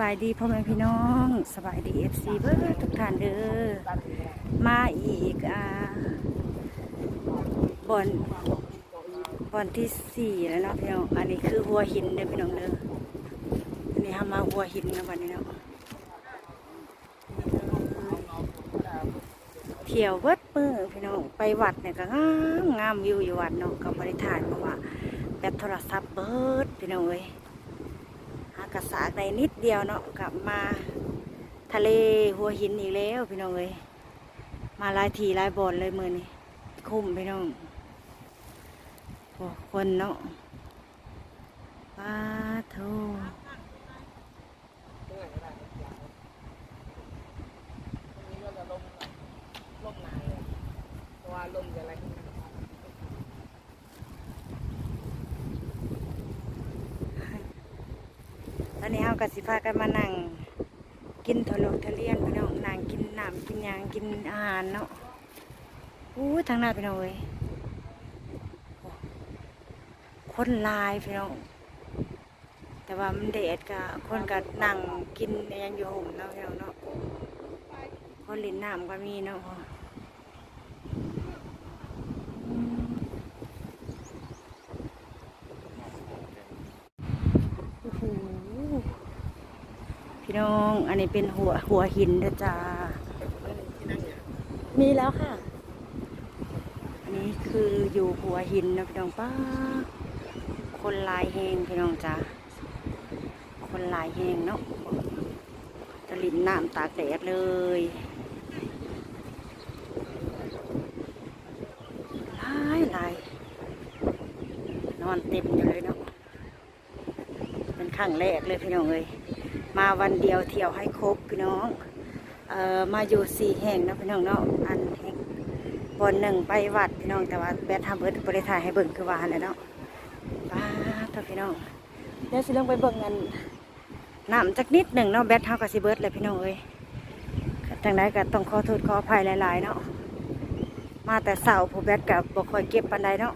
บายดีพ่อแม่พี่น้องสบายดีเอฟซีเบิร์ทุกท่านเด้อมาอีกอ่าบอนบอนที่สี่แล้วเนาะพี่น้องอันนี้คือหัวหินเด้อพี่น้องเด้ออันนี้ทำมาหัวหินนะวันนี้เนาะเที่ยวเบิดมือพี่น้องไปวัดเนี่ยก็งามงามวิวอยู่วัดเนาะกับบริฐานเพราะว่าแบตโทรศัพท์เบิร์ดพี่น้องเอ้ย กระสากในนิดเดียวเนาะกลับมาทะเลหัวหินอีกแล้วพี่น้องเอ้ยมาลายทีลายบอนเลยมือนี่คุ้มพี่น้องโอ้คนเนาะปาโทนี่ก็จะลมหนาวเลยเพราะว่าลมจะอะไรันนี้เฮากะสิพากันมานั่งกินทะเลทะเลียนพี่น้องนั่งกินน้ำกินยางกินอาหารเนาะอู้ทางหน้าพี่น้องเอ้ยโอ้คนลายพี่น้องแต่ว่ามันแดดกะคนก็นั่งกินยังอยู่ห่มเนาะพี่น้องเนาะคนลินน้ำก็มีเนาะอืมโอ้โหพี่น้ อันนี้เป็นหัวหัวหินนะจ้าที่นั่งเนี่ยมีแล้วค่ะ อันนี้คืออยู่หัวหินนะพี่น้องป้า คนลายแหงพี่น้องจ้าคนลายแหงเนาะตะลินน้ำตากแดดเลยลายลายนอนเต็มอยู่เลยเนาะเป็นครั้งแรกเลยพี่น้องเลย มาวันเดียวเที่ยวให้ครบพี่น้องเอ่อมาอยู่สี่แห่งเนาะพี่น้องเนาะอันแห่งบนหนึ่งไปวัดพี่น้องแต่ว่าแบททำเบิร์ดบริถ่ายให้เบิ่งคือว่าแล้วเนาะป้าเถอะพี่น้องเดี๋ยวสิลงไปเบิ่งกันน้ำจักนิดหนึ่งเนาะแบทเท่ากับสิเบิร์ดเลยพี่น้องเอ้ยจังไดก็ต้องขอโทษขออภัยหลาย ๆ เนาะมาแต่เสาร์ผมแบทกับบ่ค่อยเก็บปันใดเนาะ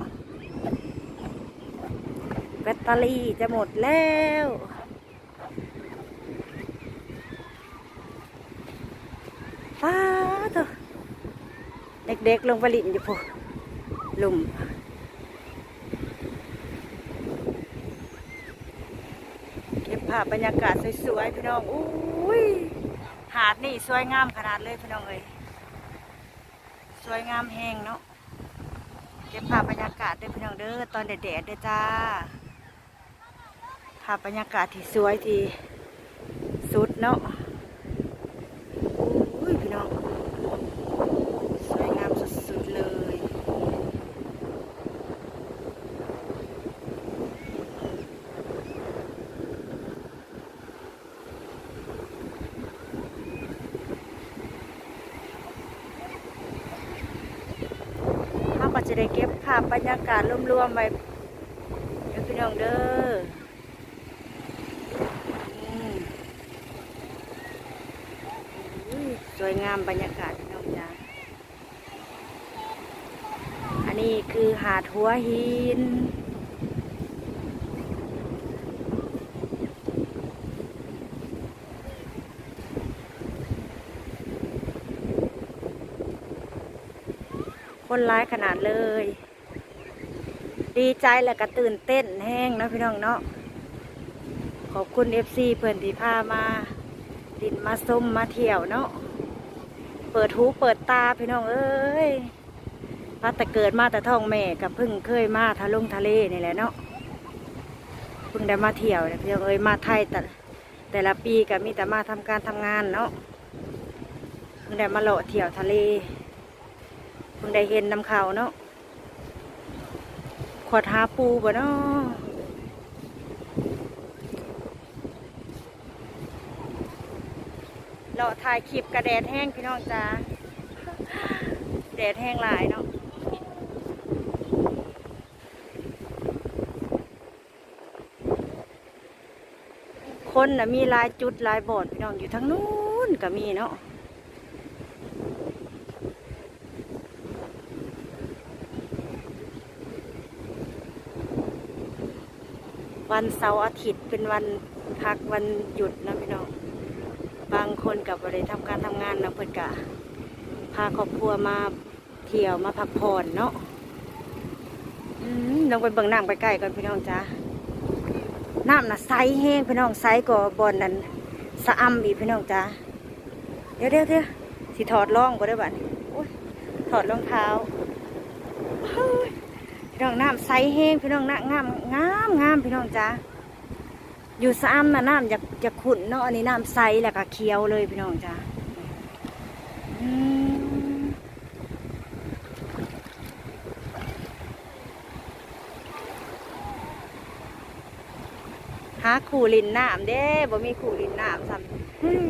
แบตเตอรี่จะหมดแล้วป้าเถอะ เด็กลงไปลินอยู่พวกลุ่มเก็บภาพบรรยากาศสวยๆพี่น้องอุ้ยหาดนี่สวยงามขนาดเลยพี่น้องเอ้ยสวยงามแห้งเนาะเก็บภาพบรรยากาศด้อพี่น้องเด้อตอนแดดๆเด้อจ้าภาพบรรยากาศที่สวยที่สุดเนาะอุ้ยพี่น้องสวยงามสุดๆเลย เขาก็จะ ได้เก็บภาพบรรยากาศรวมๆไว้เด้อพี่น้องเด้อสวยงามบรรยากาศพี่น้องจ้าอันนี้คือหาดหัวหิน คนร้ายขนาดเลย ดีใจและก็ตื่นเต้นแห้งนะพี่น้องเนาะขอบคุณเอฟซีเพื่อนที่พามาดินมาส้มมาเที่ยวเนาะเปิดหูเปิดตาพี่น้องเอ้ยมาแต่เกิดมาแต่ท้องแม่กับพิ่งเคยมาทะลงทะเลนี่แหละเนาะพิ่งได้มาเที่ยวเนี่ยพี่น้องเอ้ยมาไทยแต่แต่ละปีก็มีแต่มาทำการทำงานเนาะพิ่งได้มาเลาะเที่ยวทะเล พิ่งได้เห็นน้ำเขาเนาะขอทาปูบ่เนาะเราถ่ายคลิปกระแดดแห้งพี่น้องจ้าแดดแห้งหลายเนาะคนนะมีลายจุดลายบอนพี่น้องอยู่ทั้งนู้นก็มีเนาะ วันเสาร์อาทิตย์เป็นวันพักวันหยุดนะพี่น้อง บางคนกับบริทำการทำงานนะเพื่อนกะพาครอบครัวมาเที่ยวมาพักผ่อนเนาะลองไปเบิ่งน้ำไปใกล้ๆก่อนพี่น้องจ้าน้ำน่ะใสแห้งพี่น้องใสกว่าบอนนั้นสะอำอีกพี่น้องจ้าเดี๋ยวเดี๋ยวเดี๋ยวสิถอดร่องก็ได้บัดนี้โอ๊ยถอดรองเท้าเฮ้ พี่น้องน้ำใสแห้งพี่น้องน้ำงามงามงามพี่น้องจ้าอยู่สะอำนะน้ำอยากจะขุ่นเนาะอันนี้น้ำใสแล้วก็เขียวเลยพี่น้องจ้าหาขู่ลินน้ำเด้บ่มีขู่ลินน้ำซ้ำอืม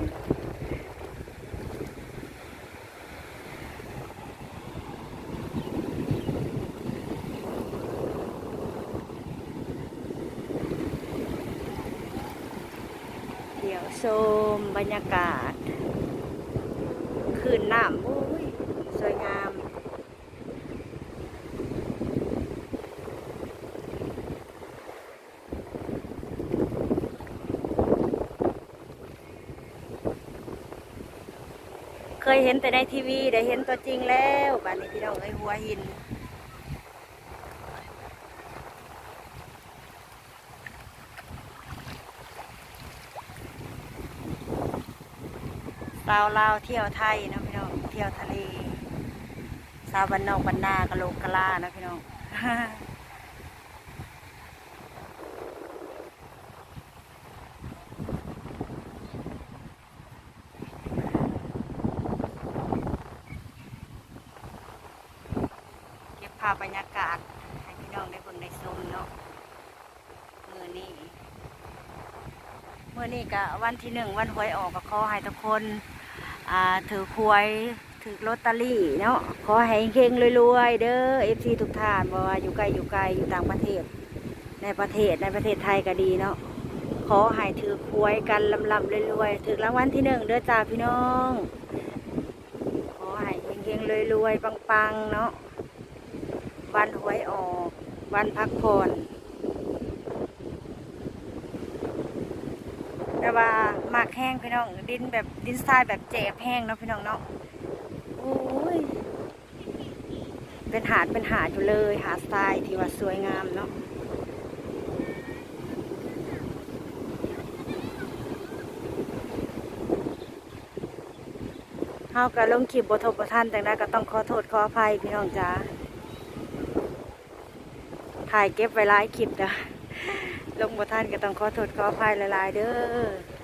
เดี๋ยวชม บรรยากาศ คืนน้ำโอ้ยสวยงาม เคยเห็นแต่ในทีวี ได้เห็นตัวจริงแล้วบ้านนี้พี่น้องเอ้ยหัวหินาวลาวเที่ยวไทยนะพี่น้องเที่ยวทะเลสาวบันนอกบันนากะโลกกะลานะพี่น้องเก็บภาพบรรยากาศให้พี่น้องได้เบิ่งได้ชมเนาะมือนี้เมื่อนี้ก็วันที่หนึ่งวันหวยออกก็ขอให้ทุกคน ถือควยถือลอตเตอรี่เนาะขอให้เฮงรวยๆเด้อเอฟซีทุกท่านบ่ว่าอยู่ไกลอยู่ไกลอยู่ต่างประเทศ ในประเทศในประเทศไทยก็ดีเนาะขอให้ถือควยกันลำลำรวยๆถือรางวัลที่หนึ่งเด้อจ้าพี่น้องขอให้เฮงๆรวยๆปังๆเนาะวันหวยออกวันพักผ่อนแต่ว่า แห้งพี่น้องดินแบบดินทรายแบบเจ็บแห้งเนาะพี่น้องเนาะโอ้ยเป็นหาดเป็นหาดอยู่เลยหาดทรายที่ว่าสวยงามเนาะเฮาก็ลงคลิปบ่ทบบ่ทันแต่ได้ก็ต้องขอโทษขออภัยพี่น้องจ้าถ่ายเก็บไว้หลายคลิปจ้ะลงบ่ทันก็ต้องขอโทษขออภัยหลายๆเด้อ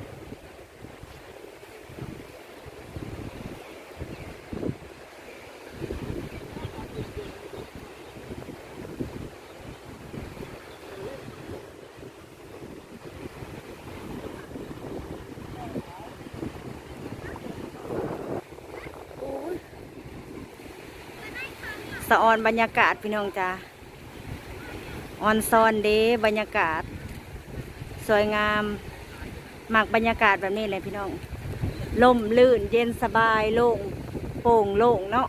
ะออนบรรยากาศพี่น้องจ้าออนซอนเดบรรยากาศ สวยงามหมักบรรยากาศแบบนี้เลยพี่น้องลมลื่นเย็นสบายโล่งโปร่งโล่งเนาะ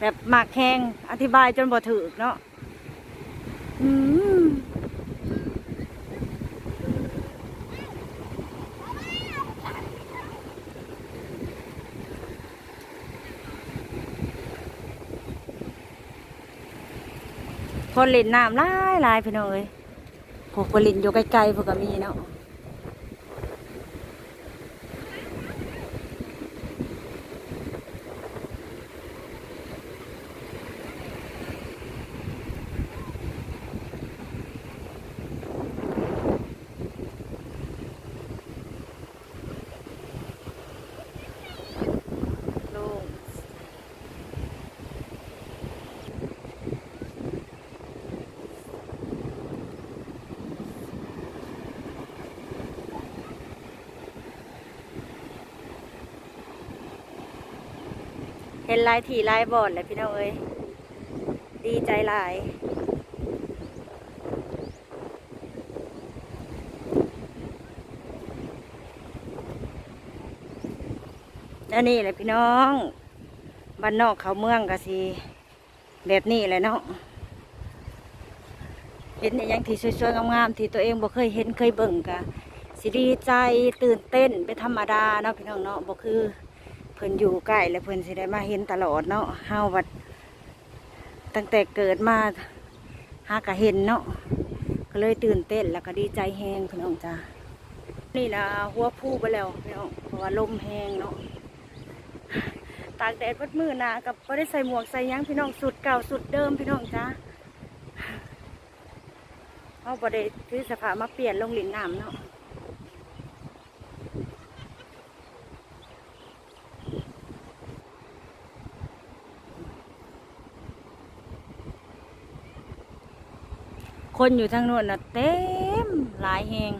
แบบหมักแห้งอธิบายจนบ่ถึกเนาะอืม คนเล่นน้ำหลายหลายพี่น้องเอ้ยพวกคนเล่นอยู่ไกลๆพวกก็มีเนาะ โล่งเห็นลายถี่ลายบอดเลยพี่น้องเอ้ยดีใจหลาย อันนี้แหละพี่น้องบ้านนอกเขาเมืองก็สิแบบนี้แหละเนาะเห็นอหยังที่สวยๆงามๆที่ตัวเองบ่เคยเห็นเคยเบิ่งกะสิดีใจตื่นเต้นเป็นธรรมดาเนาะพี่น้องเนาะบ่คือ พิ่นอยู่ใกล้แล้วเพิ่นสิได้มาเห็นตลอดเนาะเฮาวัดตั้งแต่เกิดมาหากะเห็นเนาะก็เลยตื่นเต้นแล้วก็ดีใจแฮงพี่น้องจ้านี่นะหัวผู้ไปแล้วพี่น้องเพราะว่าลมแฮงเนาะตากแดดวัดมือนากับบ่ได้ใส่หมวกใส่ยังพี่น้องสุดเก่าสุดเดิมพี่น้องจ้าเอาบ่ได้ซื้อสภามาเปลี่ยนลงหลินน้ำเนาะ คนอยู่ทางโน้นน่ะเต็มหลายแหง